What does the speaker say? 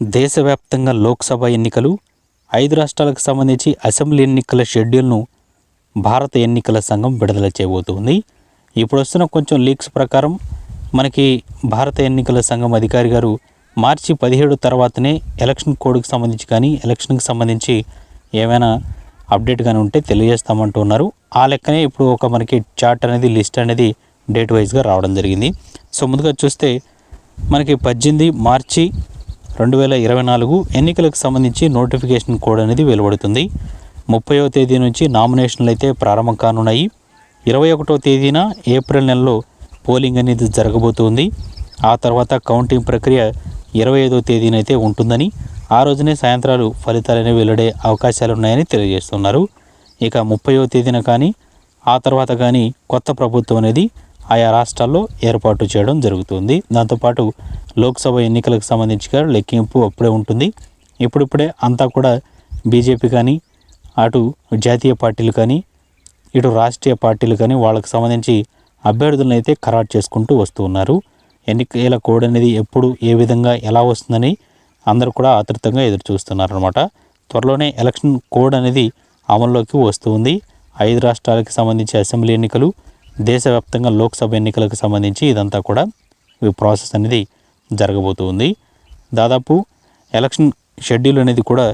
దేశవ్యాప్తంగా లోక్సభ ఎన్నికలు ఐదు రాష్ట్రాలకు సంబంధించి అసెంబ్లీ ఎన్నికల షెడ్యూల్ను భారత ఎన్నికల సంఘం విడుదల చేయబోతుంది. ఇప్పుడు వస్తున్న కొంచెం లీక్స్ ప్రకారం మనకి భారత ఎన్నికల సంఘం అధికారి గారు మార్చి పదిహేడు తర్వాతనే ఎలక్షన్ కోడ్కి సంబంధించి కానీ ఎలక్షన్కి సంబంధించి ఏమైనా అప్డేట్ కానీ ఉంటే తెలియజేస్తామంటూ ఉన్నారు. ఆ లెక్కనే ఇప్పుడు ఒక మనకి చార్ట్ అనేది లిస్ట్ అనేది డేట్ వైజ్గా రావడం జరిగింది. సో ముందుగా చూస్తే మనకి పద్దెనిమిది మార్చి రెండు వేల ఇరవై నాలుగు ఎన్నికలకు సంబంధించి నోటిఫికేషన్ కోడ్ అనేది వెలువడుతుంది. ముప్పయో తేదీ నుంచి నామినేషన్లు అయితే ప్రారంభం కానున్నాయి. ఇరవై ఒకటో తేదీన ఏప్రిల్ నెలలో పోలింగ్ అనేది జరగబోతుంది. ఆ తర్వాత కౌంటింగ్ ప్రక్రియ ఇరవై ఐదో తేదీన అయితే ఉంటుందని ఆ రోజునే సాయంత్రాలు ఫలితాలు అనేవి వెల్లడే అవకాశాలు ఉన్నాయని తెలియజేస్తున్నారు. ఇక ముప్పయో తేదీన కానీ ఆ తర్వాత కానీ కొత్త ప్రభుత్వం అనేది ఆయా రాష్ట్రాల్లో ఏర్పాటు చేయడం జరుగుతుంది. దాంతోపాటు లోక్సభ ఎన్నికలకు సంబంధించి లెక్కింపు అప్పుడే ఉంటుంది. ఇప్పుడిప్పుడే అంతా కూడా బీజేపీ కానీ అటు జాతీయ పార్టీలు కానీ ఇటు రాష్ట్రీయ పార్టీలు కానీ వాళ్ళకి సంబంధించి అభ్యర్థులను అయితే ఖరారు చేసుకుంటూ వస్తూ ఉన్నారు. ఎన్నికల కోడ్ అనేది ఎప్పుడు ఏ విధంగా ఎలా వస్తుందని అందరూ కూడా ఆతృతంగా ఎదురు అనమాట త్వరలోనే ఎలక్షన్ కోడ్ అనేది అమల్లోకి వస్తుంది ఐదు రాష్ట్రాలకు సంబంధించి అసెంబ్లీ ఎన్నికలు దేశవ్యాప్తంగా లోక్సభ ఎన్నికలకు సంబంధించి ఇదంతా కూడా ప్రాసెస్ అనేది జరగబోతుంది దాదాపు ఎలక్షన్ షెడ్యూల్ అనేది కూడా